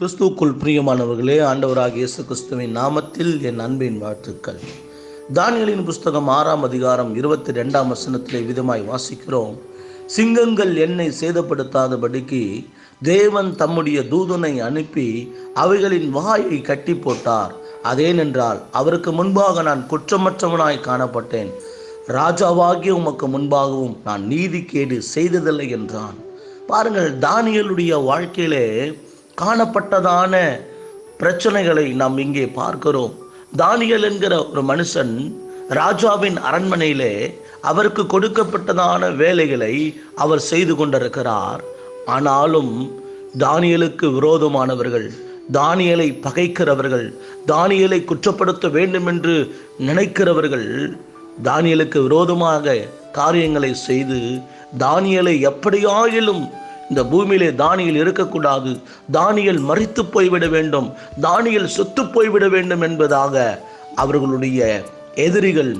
கிறிஸ்துவுக்குள் பிரியமானவர்களே ஆண்டவராக இயேசு கிறிஸ்துவின் நாமத்தில் என் அன்பின் வாழ்த்துக்கள். தானியலின் புஸ்தகம் ஆறாம் அதிகாரம் இருபத்தி ரெண்டாம் வசனத்திலே விதமாய் வாசிக்கிறோம். சிங்கங்கள் என்னை சேதப்படுத்தாதபடிக்கு தேவன் தம்முடைய தூதனை அனுப்பி அவைகளின் வாயை கட்டி போட்டார். அதேனென்றால் அவருக்கு முன்பாக நான் குற்றமற்றவனாய் காணப்பட்டேன். ராஜாவாகிய உமக்கு முன்பாகவும் நான் நீதிக்கேடு செய்ததில்லை என்றான். பாருங்கள் தானியலுடைய வாழ்க்கையிலே காணப்பட்டதான பிரச்சனைகளை நாம் இங்கே பார்க்கிறோம். தானியல் என்கிற ஒரு மனுஷன் ராஜாவின் அரண்மனையிலே அவருக்கு கொடுக்கப்பட்டதான வேலைகளை அவர் செய்து கொண்டிருக்கிறார். ஆனாலும் தானியலுக்கு விரோதமானவர்கள் தானியலை பகைக்கிறவர்கள் தானியலை குற்றப்படுத்த வேண்டும் என்று நினைக்கிறவர்கள் தானியலுக்கு விரோதமாக காரியங்களை செய்து தானியலை எப்படியாயிலும் இந்த பூமியிலே தானியல் இருக்கக்கூடாது. தானியல் மறித்து போய்விட வேண்டும். தானியல் செத்து போய்விட வேண்டும் என்பதாக அவர்களுடைய எதிரிகள்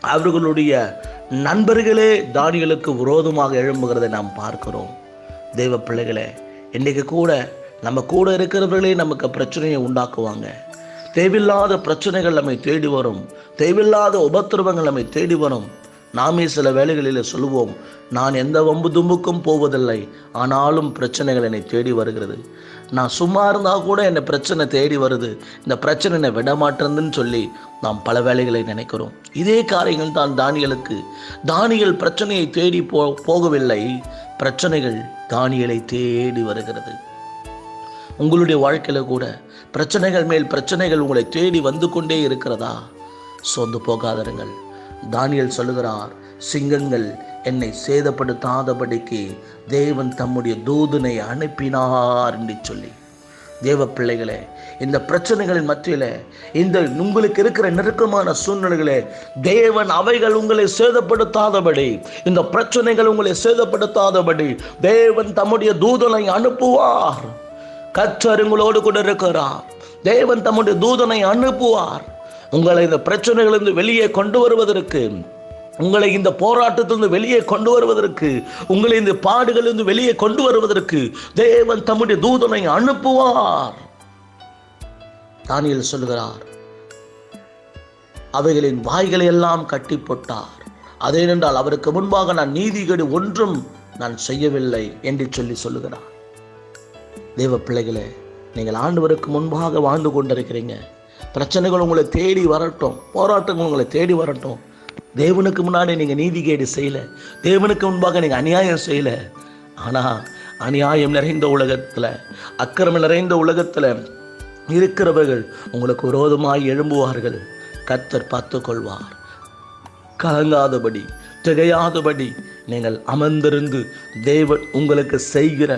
அவர்களுடைய நண்பர்களே தானியலுக்கு விரோதமாக எழும்புகிறதை நாம் பார்க்கிறோம். தெய்வ பிள்ளைகளே இன்றைக்கு கூட நம்ம கூட இருக்கிறவர்களே நமக்கு பிரச்சனையை உண்டாக்குவாங்க. தேவையில்லாத பிரச்சனைகள் நம்மை தேடி வரும். தேவையில்லாத உபத்திரவங்கள் நம்மை தேடி வரும். நாமே சில வேலைகளில் சொல்லுவோம் நான் எந்த வம்பு தும்புக்கும் போவதில்லை ஆனாலும் பிரச்சனைகள் என்னை தேடி வருகிறது. நான் சும்மா இருந்தால் கூட என்னை பிரச்சனை தேடி வருது. இந்த பிரச்சனை என்னை விட சொல்லி நாம் பல வேலைகளை நினைக்கிறோம். இதே காரியங்கள் தான் தானியலுக்கு. தானியல் பிரச்சனையை தேடி போ போகவில்லை. பிரச்சனைகள் தானியலை தேடி வருகிறது. உங்களுடைய வாழ்க்கையில் கூட பிரச்சனைகள் மேல் பிரச்சனைகள் உங்களை தேடி வந்து கொண்டே இருக்கிறதா? சொந்து போகாதருங்கள். தானியல் சொல்லுகிறார் சிங்கங்கள் என்னை சேதப்படுத்தாதபடிக்கு தேவன் தம்முடைய தூதனை அனுப்பினார் என்று சொல்லி. தேவ பிள்ளைகளே இந்த பிரச்சனைகளின் மத்தியில் இந்த உங்களுக்கு இருக்கிற நெருக்கமான சூழ்நிலைகளே தேவன் அவைகள் உங்களை சேதப்படுத்தாதபடி இந்த பிரச்சனைகள் உங்களை சேதப்படுத்தாதபடி தேவன் தம்முடைய தூதனை அனுப்புவார். கற்றர் உங்களோடு கூட இருக்கிறார். தேவன் தம்முடைய தூதனை அனுப்புவார். உங்களை இந்த பிரச்சனைகளிலிருந்து வெளியே கொண்டு வருவதற்கு உங்களை இந்த போராட்டத்திலிருந்து வெளியே கொண்டு வருவதற்கு உங்களை இந்த பாடுகளிலிருந்து வெளியே கொண்டு வருவதற்கு தேவன் தம்முடைய தூதனை அனுப்புவார். தானியல் சொல்லுகிறார் அவைகளின் வாய்களை எல்லாம் கட்டி போட்டார் அதேனென்றால் அவருக்கு முன்பாக நான் நீதிகேடு ஒன்றும் நான் செய்யவில்லை என்று சொல்லி சொல்லுகிறார். தேவ பிள்ளைகளே நீங்கள் ஆண்டவருக்கு முன்பாக வாழ்ந்து கொண்டிருக்கிறீங்க. பிரச்சனைகள் உங்களை தேடி வரட்டும் போராட்டங்கள் உங்களை தேடி வரட்டும். தேவனுக்கு முன்னாடி நீங்கள் நீதிகேடு செய்யலை. தேவனுக்கு முன்பாக நீங்கள் அநியாயம் செய்யலை. ஆனால் அநியாயம் நிறைந்த உலகத்தில் அக்கிரமம் நிறைந்த உலகத்தில் இருக்கிறவர்கள் உங்களுக்கு விரோதமாய் எழும்புவார்கள். கத்தர் பார்த்து கொள்வார் கலங்காதபடி திகையாதபடி நீங்கள் அமர்ந்திருந்து தேவன் உங்களுக்கு செய்கிற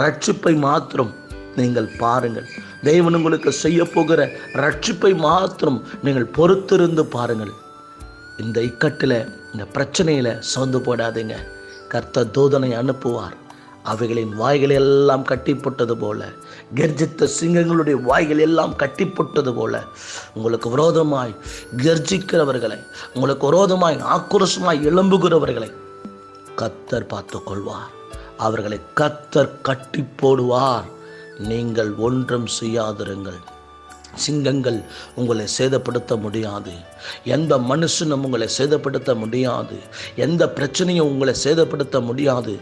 ரட்சிப்பை மாத்திரம் நீங்கள் பாருங்கள். தேவன் உங்களுக்கு செய்ய போகிற ரட்சிப்பை மாத்திரம் நீங்கள் பொறுத்திருந்து பாருங்கள். இந்த இக்கட்டில் இந்த பிரச்சனையில் சோர்ந்து போடாதீங்க. கர்த்தர் தூதனை அனுப்புவார். அவைகளின் வாய்களை எல்லாம் கட்டிப்பட்டது போல கர்ஜித்த சிங்கங்களுடைய வாய்கள் எல்லாம் கட்டிப்பட்டது போல உங்களுக்கு விரோதமாய் கர்ஜிக்கிறவர்களை உங்களுக்கு விரோதமாய் ஆக்ரோஷமாய் எழும்புகிறவர்களை கத்தர் பார்த்து கொள்வார் அவர்களை கத்தர் கட்டி போடுவார் நீங்கள் ஒன்றும் செய்யாதிருங்கள். சிங்கங்கள் உங்களை சேதப்படுத்த முடியாது. எந்த மனுஷனும் உங்களை சேதப்படுத்த முடியாது. எந்த பிரச்சனையும் உங்களை சேதப்படுத்த முடியாது.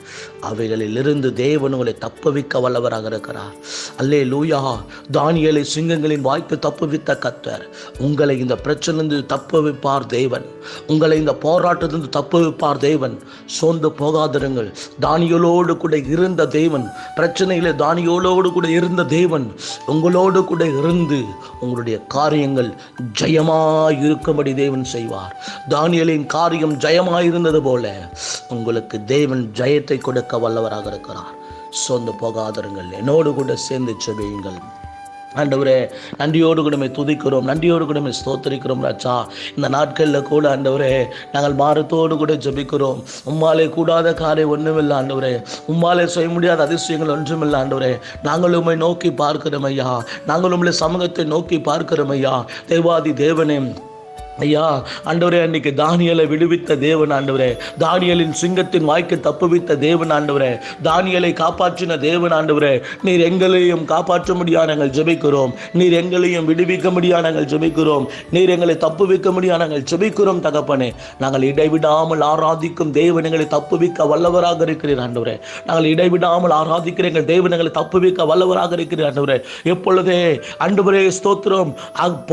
அவைகளிலிருந்து தேவன் உங்களை தப்புவிக்க வல்லவராக இருக்கிறார். அல்லே லூயா தானியலை சிங்கங்களின் வாய்ப்பு தப்புவித்த கத்தர் உங்களை இந்த பிரச்சனையிலிருந்து தப்புவிப்பார் தேவன். உங்களை இந்த போராட்டத்திலிருந்து தப்புவிப்பார் தேவன். சோர்ந்து போகாதிருங்கள். தானியலோடு கூட இருந்த தேவன். பிரச்சனையில் தானியோலோடு கூட இருந்த தேவன். உங்களோடு கூட இருந்து உங்களுடைய காரியங்கள் ஜெயமாயிருக்கும்படி தேவன் செய்வார். தானியலின் காரியம் ஜெயமாயிருந்தது போல உங்களுக்கு தேவன் ஜெயத்தை கொடுக்க வல்லவராக இருக்கிறார். சொந்து போகாதருங்கள். என்னோடு கூட சேர்ந்து செபியுங்கள். ஆண்டவரே நன்றியோடு கூடமே துதிக்கிறோம் நன்றியோடு கூடமே ஸ்தோத்தரிக்கிறோம் ராஜா. இந்த நாட்களில் கூட ஆண்டவரே நாங்கள் மாறத்தோடு கூட ஜபிக்கிறோம். உம்மாலே கூடாத காரியம் ஒன்றுமில்லை ஆண்டவரே. உம்மாலே செய்ய முடியாத அதிசயங்கள் ஒன்றுமில்லை ஆண்டவரே. நாங்கள் உண்மை நோக்கி பார்க்கிறோம் ஐயா. நாங்கள் உங்களை சமூகத்தை நோக்கி பார்க்கிறோம் ஐயா. தேவாதி தேவனே ஐயா ஆண்டவரே அன்னைக்கு தானியலை விடுவித்த தேவன் ஆண்டவரே. தானியலின் சிங்கத்தின் வாய்க்கு தப்புவித்த தேவன் ஆண்டவரே. தானியலை காப்பாற்றின தேவன் ஆண்டவரே. நீர் எங்களையும் காப்பாற்ற முடியா நாங்கள் ஜெபிக்கிறோம். நீர் எங்களையும் விடுவிக்க முடியா நாங்கள் ஜெபிக்கிறோம். நீர் எங்களை தப்புவிக்க முடியா நாங்கள் ஜெபிக்கிறோம் தகப்பனே. நாங்கள் இடைவிடாமல் ஆராதிக்கும் தேவன் எங்களை தப்புவிக்க வல்லவராக இருக்கிறீர் ஆண்டவரே. நாங்கள் இடைவிடாமல் ஆராதிக்கிற எங்கள் தேவன் எங்களை தப்புவிக்க வல்லவராக இருக்கிறீர் ஆண்டவரே. எப்பொழுதே ஆண்டவரே ஸ்தோத்திரம்.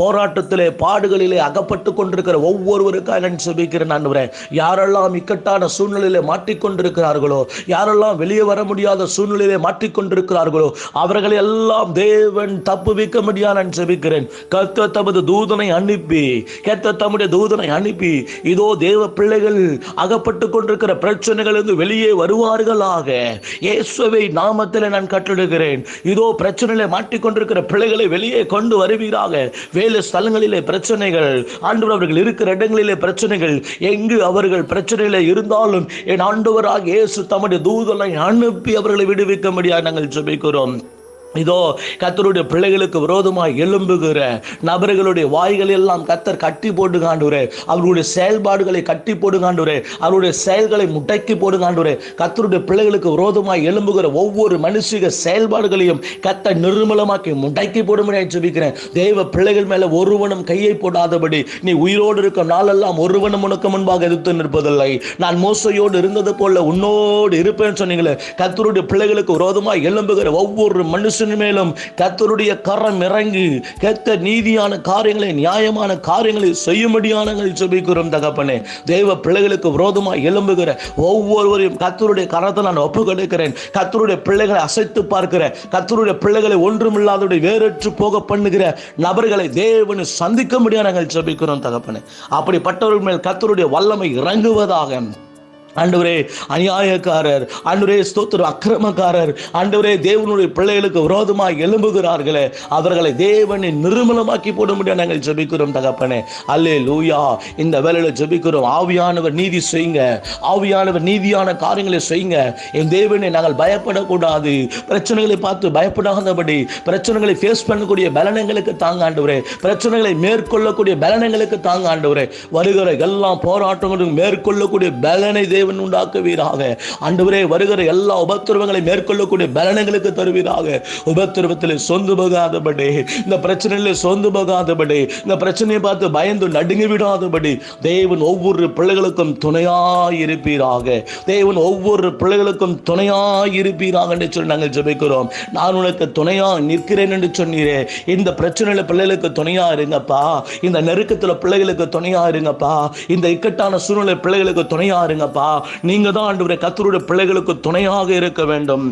போராட்டத்திலே பாடுகளிலே அகப்பட்டு கொண்டிருக்கிற ஒவ்வொருவருக்காக நான் செபிக்கிறேன் ஆண்டவரே யாரெல்லாம் இக்கட்டான சூழ்நிலையில மாட்டிக்கொண்டிருக்கிறார்களோ யாரெல்லாம் வெளியே வர முடியாத சூழ்நிலையிலே மாட்டிக்கொண்டிருக்கிறார்களோ அவர்களை எல்லாம் தேவன் தப்புவிக்க முடியாது நான் செபிக்கிறேன் கத்த தமது தூதனை அனுப்பி கத்த தம்முடைய தூதனை அனுப்பி இதோ தேவ பிள்ளைகள் அகப்பட்டு கொண்டிருக்கிற பிரச்சனைகளிலிருந்து வெளியே வருவார்களாக. இயேசுவை நாமத்தில் நான் கட்டிடுகிறேன் இதோ பிரச்சனையில மாட்டிக்கொண்டிருக்கிற பிள்ளைகளை வெளியே கொண்டு வருவீராக. வேலை ஸ்தலங்களிலே பிரச்சனைகள் ஆண்டவர் அவர்கள் இருக்கிற இடங்களிலே பிரச்சனைகள் எங்கு அவர்கள் பிரச்சனையில இருந்தாலும் என் ஆண்டவராக இயேசு தம்முடைய தூதலை அனுப்பி அவர்களை விடுவிக்க முடியாது நாங்கள் ஜெபிக்கிறோம். இதோ கத்தருடைய பிள்ளைகளுக்கு விரோதமாக எழும்புகிற நபர்களுடைய வாய்கள் எல்லாம் கத்தர் கட்டி போட்டு காண்டுரு அவர்களுடைய செயல்பாடுகளை கட்டி போட்டு காண்டுறே அவருடைய செயல்களை முட்டைக்கு போட்டு காண்டுறே கத்தருடைய பிள்ளைகளுக்கு விரோதமாக எழும்புகிற ஒவ்வொரு மனுஷிக செயல்பாடுகளையும் கத்தை நிர்மலமாக்கி முட்டைக்கு போடும்படியாக ஜெபிக்கிறேன். தெய்வ பிள்ளைகள் மேலே ஒருவனும் கையை போடாதபடி நீ உயிரோடு இருக்கும் நாளெல்லாம் ஒருவனும் உனக்கு முன்பாக எதிர்த்து நிற்பதில்லை. நான் மோசையோடு இருந்தது போல உன்னோடு இருப்பேன்னு சொன்னீங்களே. கத்தருடைய பிள்ளைகளுக்கு விரோதமாக எழும்புகிற ஒவ்வொரு மனுஷன் மேலும் கத்தருடைய கரம் இறங்கி கத்த நீதியான காரியங்களை நியாயமான காரியங்களை செய்யும்படியான ஜெபிக்கிறோம் தகப்பனே. தெய்வ பிள்ளைகளுக்கு விரோதமாக எழும்புகிற ஒவ்வொருவரையும் கத்தருடைய கரத்தை நான் ஒப்பு கொடுக்கிறேன் கத்தருடைய பிள்ளைகளை அசைத்து பார்க்கிற கத்தருடைய பிள்ளைகளை ஒன்றுமில்லாதோட வேறற்று போக பண்ணுகிற நபர்களை தேவனு சந்திக்க முடியாது நாங்கள் ஜெபிக்கிறோம் தகப்பனே. அப்படிப்பட்டவர்கள் மேல் கத்தருடைய வல்லமை இறங்குவதாக ஆண்டவரே அநியாயக்காரர் ஆண்டவரே ஸ்தோத்திர அக்கிரமக்காரர் ஆண்டவரே தேவனுடைய பிள்ளைகளுக்கு விரோதமாக எழும்புகிறார்களே அவர்களை தேவனை நிர்மலமாக்கி போட முடியும் நாங்கள் ஜபிக்கிறோம் தகப்பனே. அல்லே லூயா இந்த வேலையில ஜெபிக்கிறோம். ஆவியானவர் நீதி செய்யுங்க. ஆவியானவர் நீதியான காரியங்களை செய்யுங்க. என் தேவனை நாங்கள் பயப்படக்கூடாது. பிரச்சனைகளை பார்த்து பயப்படாதபடி பிரச்சனைகளை ஃபேஸ் பண்ணக்கூடிய பலனங்களுக்கு தாங்க ஆண்டவரே. பிரச்சனைகளை மேற்கொள்ளக்கூடிய பலனங்களுக்கு தாங்க ஆண்டவரே. வருகிற எல்லா போராட்டங்களும் மேற்கொள்ளக்கூடிய பலனை தேவன் உண்டாக்குவீராக. ஆண்டவரே வருகிற எல்லா உபத்திரவங்களை மேற்கொள்ளக்கூடிய பலனங்களுக்கு தருவீராக. உபத்திரவத்தில் சொந்து போகாதபடி இந்த பிரச்சனையில் சொந்து போகாதபடி இந்த பிரச்சனையை பார்த்து பயந்து நடுங்கி விடாதபடி தேவன் ஒவ்வொரு பிள்ளைகளுக்கும் துணையாய் இருப்பீராக. தேவன் ஒவ்வொரு பிள்ளைகளுக்கும் துணையாய் இருப்பீராக என்று சொல்லி நாங்கள் ஜெபிக்கிறோம். நான் உனக்கு துணையா நிற்கிறேன் என்று சொன்னீரே. இந்த பிரச்சனையில பிள்ளைகளுக்கு துணையா இருங்கப்பா. இந்த நெருக்கத்துல பிள்ளைகளுக்கு துணையா இருங்கப்பா. இந்த இக்கட்டான சூழ்நிலை பிள்ளைகளுக்கு துணையா இருங்கப்பா. நீங்க தான் ஆண்டவரே கத்தருடைய பிள்ளைகளுக்கு துணையாக இருக்க வேண்டும்.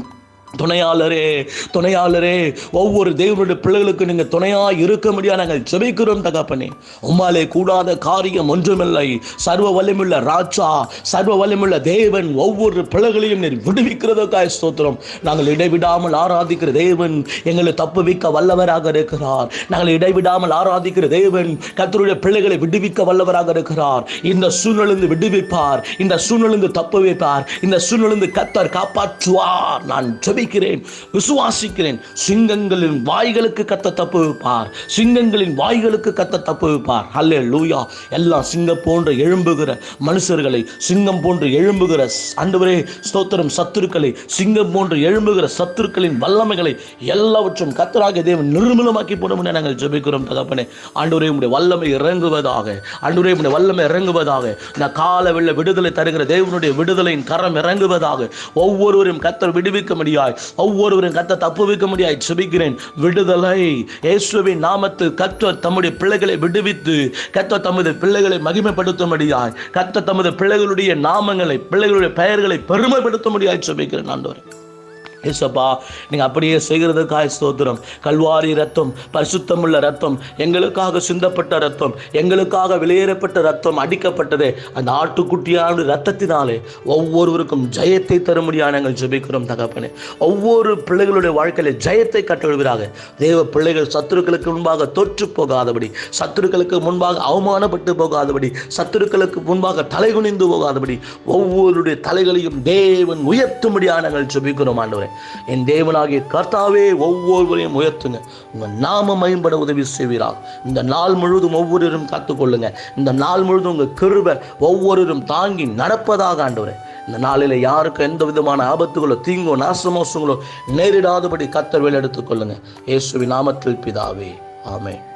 துணையாளரே துணையாளரே ஒவ்வொரு தேவனுடைய பிள்ளைகளுக்கு நீங்கள் துணையாக இருக்க முடியாது நாங்கள் ஜெபிக்கிறோம் தகப்பனே. உம்மாலே கூடாத காரியம் ஒன்றுமில்லை. சர்வ வலிமுள்ள ராஜா சர்வ வலிமுள்ள தேவன் ஒவ்வொரு பிள்ளைகளையும் நீர் விடுவிக்கிறதுக்காய் ஸ்தோத்திரம். நாங்கள் இடைவிடாமல் ஆராதிக்கிற தேவன் எங்களை தப்பு வைக்க வல்லவராக இருக்கிறார். நாங்கள் இடைவிடாமல் ஆராதிக்கிற தேவன் கத்தருடைய பிள்ளைகளை விடுவிக்க வல்லவராக இருக்கிறார். இந்த சூழ்நிலிருந்து விடுவிப்பார். இந்த சூழ்நிலிருந்து தப்பு வைப்பார். இந்த சூழ்நிலிருந்து கத்தர் காப்பாற்றுவார். நான் ஜெபிக்கிறேன் விசுவாசிக்கிறேன். சிங்கங்களின் வாய்களுக்கு கத்த தப்பு வைப்பார் சிங்கங்களின் வாய்களுக்கு கத்த தப்பு வைப்பார் அல்லே லூயா எல்லாம் சிங்கம் போன்ற எழும்புகிற மனுஷர்களை சிங்கம் போன்று எழும்புகிற அன்றுவரே ஸ்தோத்திரம் சத்துருக்களை சிங்கம் போன்று எழும்புகிற சத்துருக்களின் வல்லமைகளை எல்லாவற்றும் கத்தராக தேவன் நிர்மூலமாக்கி போடும் நாங்கள் ஜெபிக்கிறோம் தகப்பனே. ஆண்டவரே உடைய வல்லமை இறங்குவதாக ஆண்டவரே உடைய வல்லமை இறங்குவதாக இந்த கால வெள்ள விடுதலை தருகிற தேவனுடைய விடுதலையின் கரம் இறங்குவதாக ஒவ்வொருவரும் கத்தர் விடுவிக்க முடியாது முடியாய் ஒவ்வொருவரும் கத்த தப்பு வைக்க முடியாய் சுபிக்கிறேன் விடுதலை. இயேசுவின் நாமத்தில் கத்த தம்முடைய பிள்ளைகளை விடுவித்து கத்த தமது பிள்ளைகளை மகிமைப்படுத்த முடியாய் கத்த தமது பிள்ளைகளுடைய நாமங்களை பிள்ளைகளுடைய பெயர்களை பெருமைப்படுத்தும்படியாய் செபிக்கிறேன் ஆண்டவர். ஏசப்பா நீங்கள் அப்படியே செய்கிறதுக்காக ஸ்தோத்திரம். கல்வாரி ரத்தம் பரிசுத்தமுள்ள ரத்தம் எங்களுக்காக சிந்தப்பட்ட ரத்தம் எங்களுக்காக வெளியேறப்பட்ட ரத்தம் அடிக்கப்பட்டதே அந்த ஆட்டுக்குட்டியான ரத்தத்தினாலே ஒவ்வொருவருக்கும் ஜெயத்தை தரும்படியாக நாங்கள் ஜெபிக்கிறோம் தகப்பனே. ஒவ்வொரு பிள்ளைகளுடைய வாழ்க்கையில ஜெயத்தை கட்டழுகிறாக தேவ பிள்ளைகள் சத்துருக்களுக்கு முன்பாக தொற்று போகாதபடி சத்துருக்களுக்கு முன்பாக அவமானப்பட்டு போகாதபடி சத்துருக்களுக்கு முன்பாக தலைகுனிந்து போகாதபடி ஒவ்வொருடைய தலைகளையும் தேவன் உயர்த்தும்படியாக நாங்கள் ஜெபிக்கிறோம் ஆண்டவரே. என் தேவனாகிய கர்த்தாவே ஒவ்வொருவரையும் உயர்த்துங்க. உங்கள் நாம மேம்பட உதவி செய்வீராக. இந்த நாள் முழுவதும் ஒவ்வொருவரும் காத்துக்கொள்ளுங்க. இந்த நாள் முழுவதும் உங்கள் கிருபர் ஒவ்வொருவரும் தாங்கி நடப்பதாக ஆண்டவரே. இந்த நாளில் யாருக்கும் எந்த விதமான ஆபத்துகளோ தீங்கோ நாசமோசங்களோ நேரிடாதபடி கத்தர் வேலை எடுத்துக்கொள்ளுங்க. இயேசுவி நாமத்தில் பிதாவே. ஆமென்.